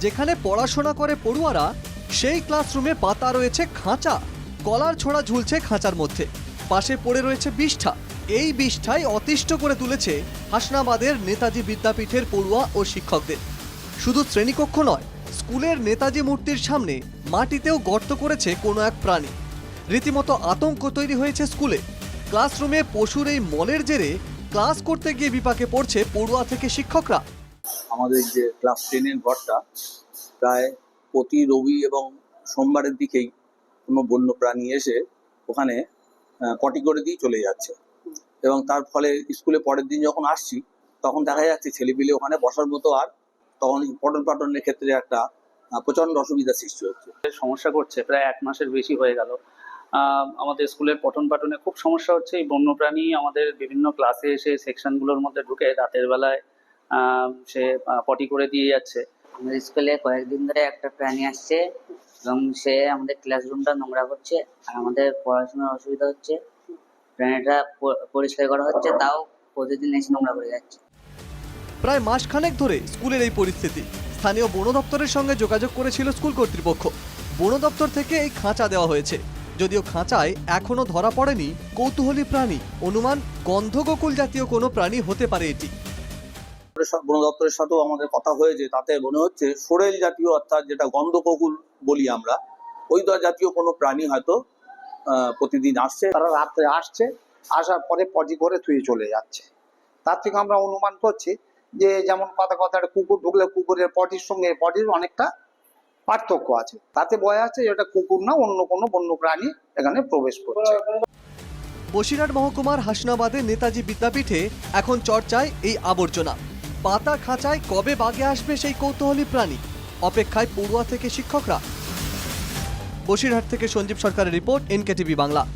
যেখানে পড়াশোনা করে পড়ুয়ারা, সেই ক্লাসরুমে পাতা রয়েছে খাঁচা, কলার ছোড়া ঝুলছে খাঁচার মধ্যে। পাশে পড়ে রয়েছে বিষ্ঠা। এই বিষ্ঠাই অতিষ্ঠ করে তুলেছে হাসনাবাদের নেতাজি বিদ্যাপীঠের পড়ুয়া ও শিক্ষকদের। শুধু শ্রেণীকক্ষ নয়, স্কুলের নেতাজি মূর্তির সামনে মাটিতেও গর্ত করেছে কোনো এক প্রাণী। রীতিমতো আতঙ্ক তৈরি হয়েছে স্কুলে। ক্লাসরুমে পশুর এই মলের জেরে ক্লাস করতে গিয়ে বিপাকে পড়ছে পড়ুয়া থেকে শিক্ষকরা। আমাদের যে ক্লাস টেনের ঘরটা প্রায় প্রতি রবি এবং সোমবারের দিকেই কোনো বন্য প্রাণী এসে ওখানে পটি করে দিয়ে চলে যাচ্ছে। এবং তার ফলে স্কুলে পরের দিন যখন আসছি তখন দেখা যাচ্ছে ছেলেপিলে ওখানে বসার মতো আর তখন পঠন পাঠনের ক্ষেত্রে একটা আহ, প্রচণ্ড অসুবিধার সৃষ্টি হচ্ছে। সমস্যা করছে প্রায় এক মাসের বেশি হয়ে গেল। আমাদের স্কুলের পঠন পাঠনে খুব সমস্যা হচ্ছে। এই বন্যপ্রাণী আমাদের বিভিন্ন ক্লাসে এসে সেকশনগুলোর মধ্যে ঢুকে রাতের বেলায় সে পটি করে দিয়ে যাচ্ছে। আমাদের স্কুলে কয়েকদিন ধরে একটা প্রাণী আসছে এবং সে আমাদের ক্লাসরুমটা নোংরা করছে আর আমাদের পড়াশোনার অসুবিধা হচ্ছে। প্রাণীটা পরিষ্কার করা হচ্ছে তাও প্রতিদিন এসে নোংরা করে যাচ্ছে। প্রায় মাসখানেক ধরে স্কুলের এই পরিস্থিতি। স্থানীয় বন দপ্তরের সঙ্গে যোগাযোগ করেছিল স্কুল কর্তৃপক্ষ। বন দপ্তর থেকে এই খাঁচা দেওয়া হয়েছে। যদিও খাঁচায় এখনও ধরা পড়েনি কৌতূহলী প্রাণী অনুমান গন্ধগোকুল জাতীয় কোনো প্রাণী হতে পারে এটি। বন দপ্তরের সাথেও আমাদের কথা হয়েছে তাতে মনে হচ্ছে সোরেল জাতীয় অর্থাৎ যেটা গন্ধককুল বলি আমরা ওই জাতীয় কোনো প্রাণী হয়তো আহ, প্রতিদিন আসছে। তারা রাত্রে আসছে আসার পরে পটি করে থুয়ে চলে যাচ্ছে। তার থেকে আমরা অনুমান করছি যে যেমন কথা কথা একটা কুকুর ঢুকলে কুকুরের পটির সঙ্গে পটির অনেকটা পার্থক্য আছে। তাতে বলা আছে যে এটা কুকুর না অন্য কোনো বন্য প্রাণী এখানে প্রবেশ করছে। বসিরহাট মহকুমার হাসনাবাদে নেতাজি বিদ্যাপীঠে এখন চর্চায় এই আবর্জনা। পাতা খাঁচায় কবে বাগে আসবে সেই কৌতূহলী প্রাণী? অপেক্ষায় পড়ুয়া থেকে শিক্ষকরা। বসিরহাট থেকে সঞ্জীব সরকারের রিপোর্ট, এনকেটিভি বাংলা।